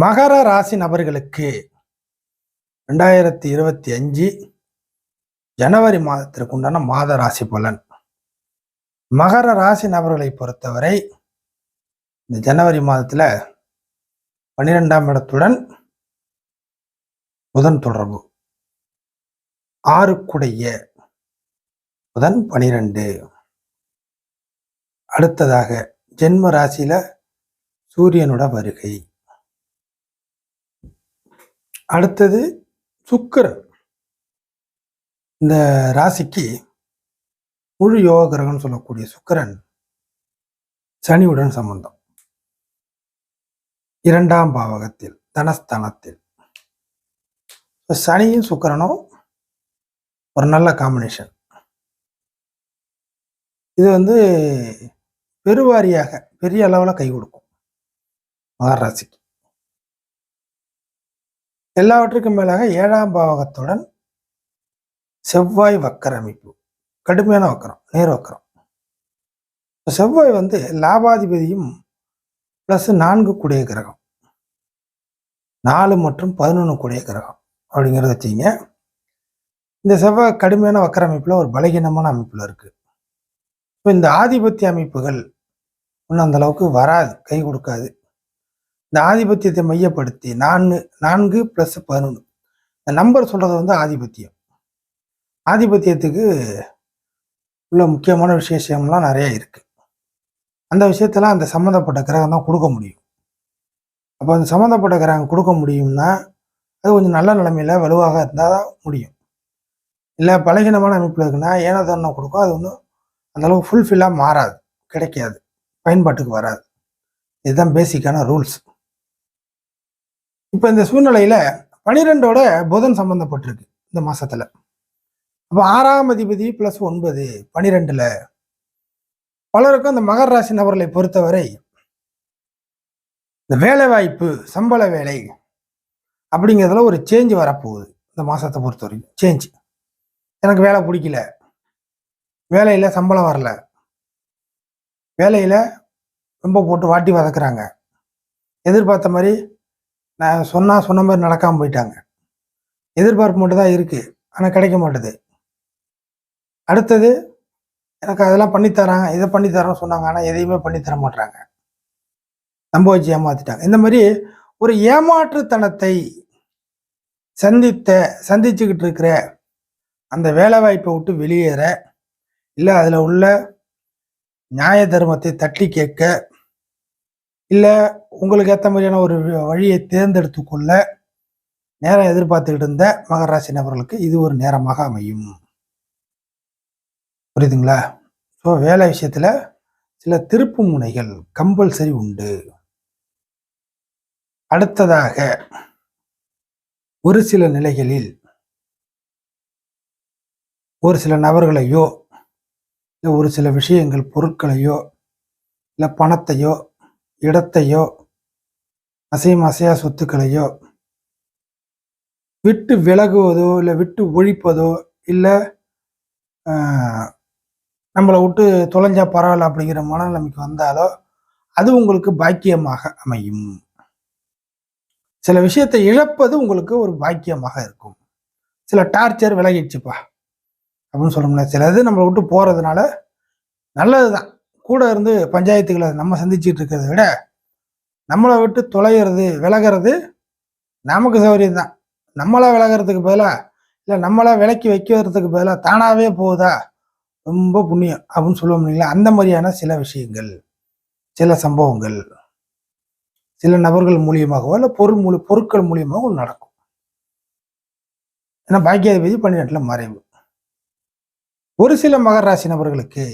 மகர ராசி நபர்களுக்கு ரெண்டாயிரத்தி இருபத்தி அஞ்சு ஜனவரி மாதத்திற்கு உண்டான மாத ராசி பலன். மகர ராசி நபர்களை பொறுத்தவரை இந்த ஜனவரி மாதத்தில் பன்னிரெண்டாம் இடத்துடன் புதன் தொடர்பு. ஆறுக்குடைய புதன் பனிரெண்டு. அடுத்ததாக ஜென்ம ராசியில் சூரியனோட வருகை. அடுத்தது சுக்கிரன். இந்த ராசிக்கு முழு யோக கிரகம்னு சொல்லக்கூடிய சுக்கிரன் சனியுடன் சம்பந்தம். இரண்டாம் பாவகத்தில் தனஸ்தானத்தில். சனியும் சுக்கரனும் ஒரு நல்ல காம்பினேஷன் இது வந்து பெருவாரியாக பெரிய அளவில் கை கொடுக்கும். மகராசிக்கு எல்லாவற்றுக்கும் மேலாக ஏழாம் பாவகத்துடன் செவ்வாய் வக்கர அமைப்பு கடுமையான வக்கரம் நேர் வக்கரம். செவ்வாய் வந்து லாபாதிபதியும் ப்ளஸ் நான்கு கூடிய கிரகம். நாலு மற்றும் பதினொன்று கூடிய கிரகம் அப்படிங்கிறத வச்சிங்க இந்த செவ்வாய் கடுமையான வக்கர அமைப்பில் ஒரு பலகீனமான அமைப்பில் இருக்குது இப்போ இந்த ஆதிபத்திய அமைப்புகள் ஒன்றும் அந்த அளவுக்கு வராது கை கொடுக்காது. இந்த ஆதிபத்தியத்தை மையப்படுத்தி நான்கு நான்கு ப்ளஸ் பதினொன்று இந்த நம்பர் சொல்கிறது வந்து ஆதிபத்தியம். ஆதிபத்தியத்துக்கு உள்ள முக்கியமான விசேஷம்லாம் நிறைய இருக்குது அந்த விஷயத்தெல்லாம் அந்த சம்மந்தப்பட்ட கிரகம் தான் கொடுக்க முடியும். அப்போ அந்த சம்மந்தப்பட்ட கிரகம் கொடுக்க முடியும்னா அது கொஞ்சம் நல்ல நிலைமையில் வலுவாக இருந்தால் தான் முடியும். இல்லை பலகீனமான அமைப்பில் இருக்குன்னா ஏனோ தானே கொடுக்கும் அது ஒன்றும் அந்தளவுக்கு ஃபுல்ஃபில்லாக மாறாது கிடைக்காது பயன்பாட்டுக்கு வராது. இதுதான் பேசிக்கான ரூல்ஸ் இப்போ இந்த சூழ்நிலையில் பனிரெண்டோட புதன் சம்மந்தப்பட்டிருக்கு இந்த மாதத்தில் அப்போ ஆறாம் அதிபதி ப்ளஸ் ஒன்பது பனிரெண்டில் பலருக்கும் இந்த மகர ராசி நபர்களை பொறுத்தவரை இந்த வேலை வாய்ப்பு சம்பள வேலை அப்படிங்கிறதுல ஒரு சேஞ்ச் வரப்போகுது இந்த மாதத்தை பொறுத்த வரைக்கும் சேஞ்ச் எனக்கு வேலை பிடிக்கல. வேலையில் சம்பளம் வரல. வேலையில் ரொம்ப போட்டு வாட்டி வதக்குறாங்க. எதிர்பார்த்த மாதிரி நான் சொன்னால் சொன்ன மாதிரி நடக்காமல் போயிட்டாங்க. எதிர்பார்ப்பு மட்டும் தான் ஆனால் கிடைக்க மாட்டுது. அடுத்தது எனக்கு அதெல்லாம் பண்ணித்தராங்க இதை பண்ணித்தரோன்னு சொன்னாங்க. ஆனால் எதையுமே பண்ணித்தர மாட்டாங்க நம்ப வச்சு ஏமாத்திட்டாங்க. இந்த மாதிரி ஒரு ஏமாற்றுத்தனத்தை சந்தித்த சந்திச்சுக்கிட்டு இருக்கிற அந்த வேலை வாய்ப்பை விட்டு வெளியேற இல்லை அதில் உள்ள நியாய தர்மத்தை தட்டி கேட்க இல்லை உங்களுக்கு ஏற்ற மாதிரியான ஒரு வ- வழியை தேர்ந்தெடுத்து கொள்ள நேரம் எதிர்பார்த்துக்கிட்டு இருந்த மகர ராசி நபர்களுக்கு இது ஒரு நேரமாக அமையும். புரியுதுங்களா? ஸோ வேலை விஷயத்தில் சில திருப்பு முனைகள் கம்பல்சரி உண்டு. அடுத்ததாக ஒரு சில நிலைகளில் ஒரு சில நபர்களையோ இல்லை ஒரு சில விஷயங்கள் பொருட்களையோ இல்லை பணத்தையோ இடத்தையோ அசையும் அசையா சொத்துக்களையோ விட்டு விலகுவதோ இல்லை விட்டு ஒழிப்பதோ இல்லை நம்மளை விட்டு தொலைஞ்சா பரவாயில்ல அப்படிங்கிற மனநிலைமைக்கு வந்தாலோ அது உங்களுக்கு பாக்கியமாக அமையும். சில விஷயத்தை இழப்பது உங்களுக்கு ஒரு பாக்கியமாக இருக்கும். சில டார்ச்சர் விலகிடுச்சுப்பா அப்படின்னு சொல்லணும்ல சில இது நம்மளை விட்டு போகிறதுனால நல்லது தான் கூட இருந்து பஞ்சாயத்துகளை நம்ம சந்திச்சுட்டு இருக்கிறத விட நம்மளை விட்டு தொலைகிறது விலகிறது நமக்கு சௌகரியம் தான். நம்மளா விலகிறதுக்கு பதிலாக இல்லை நம்மளா விலக்கி வைக்கிறதுக்கு பதிலாக தானாகவே போகுதா? ரொம்ப புண்ணியம் அப்படின்னு சொல்லுவோம் இல்லைங்களா அந்த மாதிரியான சில விஷயங்கள் சில சம்பவங்கள் சில நபர்கள் மூலியமாகவோ இல்லை பொருள் மூலி பொருட்கள் மூலியமாகவோ நடக்கும். ஏன்னா பாக்கியாதிபதி பன்னிரெண்டில் மறைவு. ஒரு சில மகராசி நபர்களுக்கு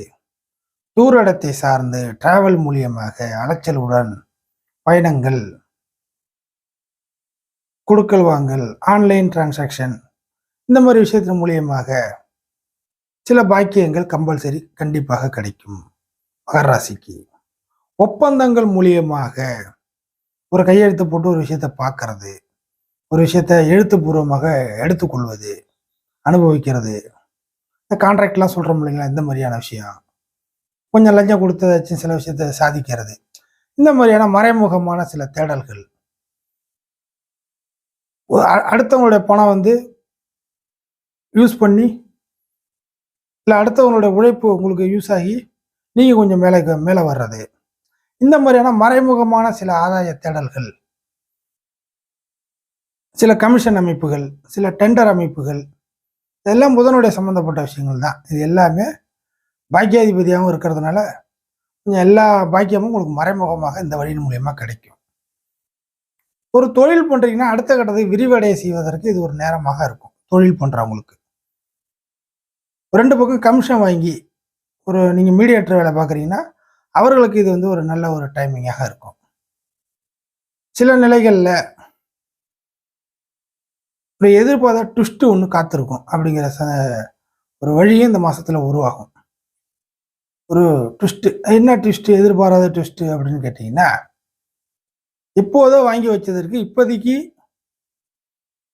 தூர இடத்தை சார்ந்து டிராவல் மூலியமாக அலைச்சலுடன் பயணங்கள் கொடுக்கல் வாங்கல் ஆன்லைன் டிரான்சாக்ஷன் இந்த மாதிரி விஷயத்தின் மூலியமாக சில பாக்கியங்கள் கம்பல்சரி கண்டிப்பாக கிடைக்கும். மகராசிக்கு ஒப்பந்தங்கள் மூலியமாக ஒரு கையெழுத்து போட்டு ஒரு விஷயத்தை பார்க்கறது ஒரு விஷயத்த எழுத்துப்பூர்வமாக எடுத்துக்கொள்வது அனுபவிக்கிறது. இந்த கான்ட்ராக்ட்லாம் சொல்கிறோம் இல்லைங்களா? இந்த மாதிரியான விஷயம். கொஞ்சம் லஞ்சம் கொடுத்து வச்சு சில விஷயத்த சாதிக்கிறது. இந்த மாதிரியான மறைமுகமான சில தேடல்கள். அ- அடுத்தவங்களுடைய பணம் வந்து யூஸ் பண்ணி இல்லை அடுத்தவங்களுடைய உழைப்பு உங்களுக்கு யூஸ் ஆகி நீங்கள் கொஞ்சம் மேலே மேலே வர்றது. இந்த மாதிரியான மறைமுகமான சில ஆதாய தேடல்கள். சில கமிஷன் அமைப்புகள் சில டெண்டர் அமைப்புகள். இதெல்லாம் புதனுடைய சம்மந்தப்பட்ட விஷயங்கள் தான். இது எல்லாமே பாக்கியாதிபதியாகவும் இருக்கிறதுனால கொஞ்சம் எல்லா பாக்கியமும் உங்களுக்கு மறைமுகமாக இந்த வழியின் மூலியமாக கிடைக்கும். ஒரு தொழில் பண்ணுறீங்கன்னா அடுத்த கட்டத்தை விரிவடைய செய்வதற்கு இது ஒரு நேரமாக இருக்கும். தொழில் பண்ணுறவங்களுக்கு ரெண்டு பக்கம் கமிஷன் வாங்கி ஒரு நீங்கள் மீடியேட்டர் வேலை பார்க்குறீங்கன்னா அவர்களுக்கு இது வந்து ஒரு நல்ல ஒரு டைமிங்காக இருக்கும். சில நிலைகளில் ஒரு எதிர்பார்த்த ட்விஸ்ட்டு ஒன்று காத்திருக்கும் அப்படிங்கிற ச ஒரு வழியும் இந்த மாதத்தில் உருவாகும். ஒரு ட்விஸ்ட்டு என்ன ட்விஸ்ட்டு எதிர்பாராத ட்விஸ்ட்டு அப்படின்னு கேட்டிங்கன்னா எப்போதோ வாங்கி வச்சதற்கு இப்போதைக்கு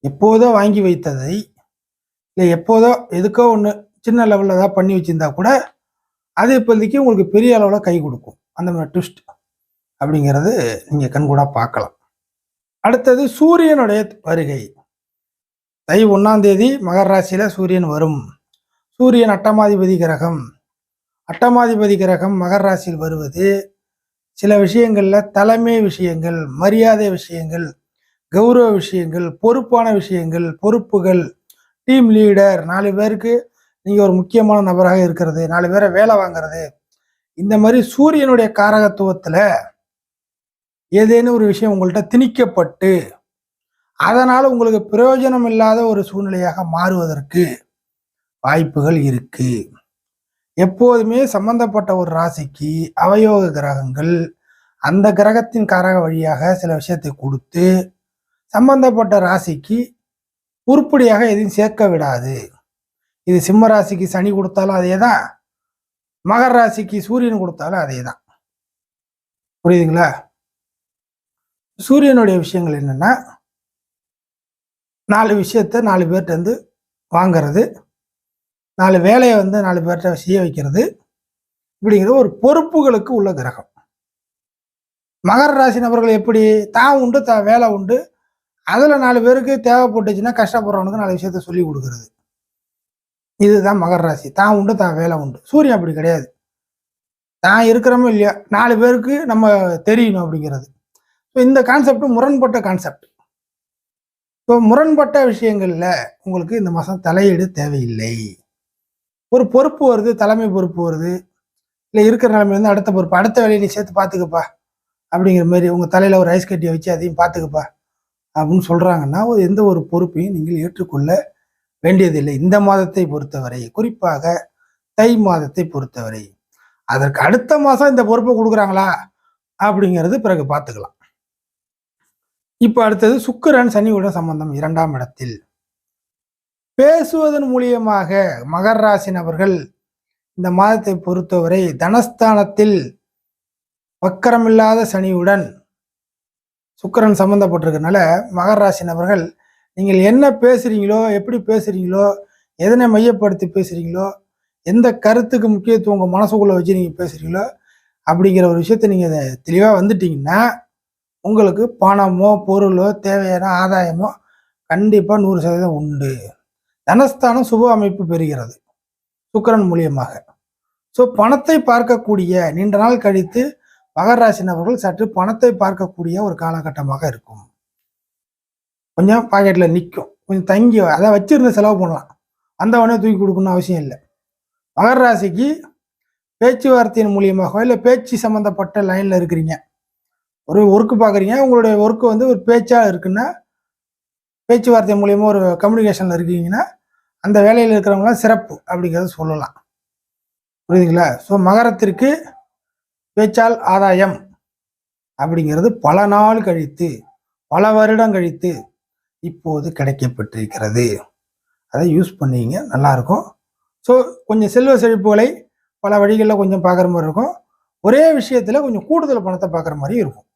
எப்போதோ வாங்கி வைத்ததை இல்லை எப்போதோ எதுக்கோ ஒன்று சின்ன லெவலில் ஏதாவது பண்ணி வச்சிருந்தா கூட அது இப்போதைக்கு உங்களுக்கு பெரிய அளவில் கை கொடுக்கும். அந்த மாதிரி ட்விஸ்ட் அப்படிங்கிறது நீங்கள் கண்கூடாக பார்க்கலாம். அடுத்தது சூரியனுடைய வருகை. தை ஒன்றாம் தேதி மகர ராசியில் சூரியன் வரும். சூரியன் அட்டமாதிபதி கிரகம். அட்டமாதிபதி கிரகம் மகர ராசியில் வருவது சில விஷயங்களில் தலைமை விஷயங்கள் மரியாதை விஷயங்கள் கௌரவ விஷயங்கள் பொறுப்பான விஷயங்கள் பொறுப்புகள் டீம் லீடர் நாலு பேருக்கு நீங்கள் ஒரு முக்கியமான நபராக இருக்கிறது நாலு பேரை வேலை வாங்குறது. இந்த மாதிரி சூரியனுடைய காரகத்துவத்தில் ஏதேனும் ஒரு விஷயம் உங்கள்கிட்ட திணிக்கப்பட்டு அதனால் உங்களுக்கு பிரயோஜனம் இல்லாத ஒரு சூழ்நிலையாக மாறுவதற்கு வாய்ப்புகள் இருக்குது எப்போதுமே சம்பந்தப்பட்ட ஒரு ராசிக்கு அவயோக கிரகங்கள் அந்த கிரகத்தின் காரக வழியாக சில விஷயத்தை கொடுத்து சம்பந்தப்பட்ட ராசிக்கு உருப்படியாக எதையும் சேர்க்க விடாது. இது சிம்ம ராசிக்கு சனி கொடுத்தாலும் அதே தான் மகர ராசிக்கு சூரியன் கொடுத்தாலும் அதே தான் புரியுதுங்களா? சூரியனுடைய விஷயங்கள் என்னென்னா நாலு விஷயத்த நாலு பேர்கிட்ட வாங்கிறது. நாலு வேலையை வந்து நாலு பேர்கிட்ட செய்ய வைக்கிறது இப்படிங்கிறது ஒரு பொறுப்புகளுக்கு உள்ள கிரகம். மகர ராசி நபர்கள் எப்படி தான் உண்டு தான் வேலை உண்டு அதில் நாலு பேருக்கு தேவைப்பட்டுச்சுன்னா கஷ்டப்படுறவனுக்கு நாலு விஷயத்த சொல்லி கொடுக்கறது. இதுதான் மகர ராசி. தான் உண்டு தான் வேலை உண்டு. சூரியன் அப்படி கிடையாது. தான் இருக்கிறோமோ இல்லையா நாலு பேருக்கு நம்ம தெரியணும் அப்படிங்கிறது. ஸோ இந்த கான்செப்ட் முரண்பட்ட கான்செப்ட் ஸோ முரண்பட்ட விஷயங்களில் உங்களுக்கு இந்த மாதம் தலையீடு தேவையில்லை. ஒரு பொறுப்பு வருது தலைமை பொறுப்பு வருது. இல்லை இருக்கிற நிலைமையிலேருந்து அடுத்த பொறுப்பு அடுத்த வேலையை நீ சேர்த்து பார்த்துக்கப்பா. அப்படிங்கிற மாதிரி உங்கள் தலையில் ஒரு ஐஸ் கட்டியை வச்சு அதையும் பார்த்துக்கப்பா. அப்படின்னு சொல்கிறாங்கன்னா ஒரு எந்த ஒரு பொறுப்பையும் நீங்கள் ஏற்றுக்கொள்ள வேண்டியதில்லை. இந்த மாதத்தை பொறுத்தவரை குறிப்பாக தை மாதத்தை பொறுத்தவரை. அதற்கு அடுத்த மாதம் இந்த பொறுப்பை கொடுக்குறாங்களா? அப்படிங்கிறது பிறகு பார்த்துக்கலாம். இப்போ அடுத்தது சுக்கரன் சனியுடன் சம்பந்தம் இரண்டாம் இடத்தில். பேசுவதன் மூலியமாக மகர் ராசி நபர்கள் இந்த மாதத்தை பொறுத்தவரை தனஸ்தானத்தில் வக்கரமில்லாத சனியுடன் சுக்கரன் சம்பந்தப்பட்டிருக்கனால மகர் ராசி நபர்கள் நீங்கள் என்ன பேசுறீங்களோ எப்படி பேசுறீங்களோ எதனை மையப்படுத்தி பேசுறீங்களோ எந்த கருத்துக்கு முக்கியத்துவம் உங்கள் மனசுக்குள்ளே வச்சு நீங்கள் பேசுறீங்களோ அப்படிங்கிற ஒரு விஷயத்தை நீங்கள் தெளிவாக வந்துட்டீங்கன்னா உங்களுக்கு பணமோ பொருளோ தேவையான ஆதாயமோ கண்டிப்பாக நூறு சதவீதம் உண்டு. தனஸ்தானம் சுப அமைப்பு பெறுகிறது சுக்கிரன் மூலியமாக. ஸோ பணத்தை பார்க்கக்கூடிய நீண்ட நாள் கழித்து மகர ராசி நபர்கள் சற்று பணத்தை பார்க்கக்கூடிய ஒரு காலகட்டமாக இருக்கும். கொஞ்சம் பாக்கெட்டில் நிற்கும் கொஞ்சம் தங்கி அதை வச்சிருந்து செலவு பண்ணலாம். வந்தவொடனே தூக்கி கொடுக்கணும்னு அவசியம் இல்லை. மகர ராசிக்கு பேச்சுவார்த்தையின் மூலியமாகவோ இல்லை பேச்சு சம்மந்தப்பட்ட லைனில் இருக்கிறீங்க. ஒரு ஒர்க்கு பார்க்குறீங்க உங்களுடைய ஒர்க்கு வந்து ஒரு பேச்சாக இருக்குன்னா பேச்சுவார்த்தை மூலியமாக ஒரு கம்யூனிகேஷனில் இருக்கீங்கன்னா அந்த வேலையில் இருக்கிறவங்களாம் சிறப்பு அப்படிங்கிறத சொல்லலாம். புரியுதுங்களா? ஸோ மகரத்திற்கு பேச்சால் ஆதாயம் அப்படிங்கிறது பல நாள் கழித்து பல வருடம் கழித்து இப்போது கிடைக்கப்பட்டிருக்கிறது. அதை யூஸ் பண்ணிங்க நல்லாயிருக்கும். ஸோ கொஞ்சம் செல்வ செழிப்புகளை பல வழிகளில் கொஞ்சம் பார்க்குற மாதிரி இருக்கும். ஒரே விஷயத்தில் கொஞ்சம் கூடுதல் பணத்தை பார்க்குற மாதிரி இருக்கும்.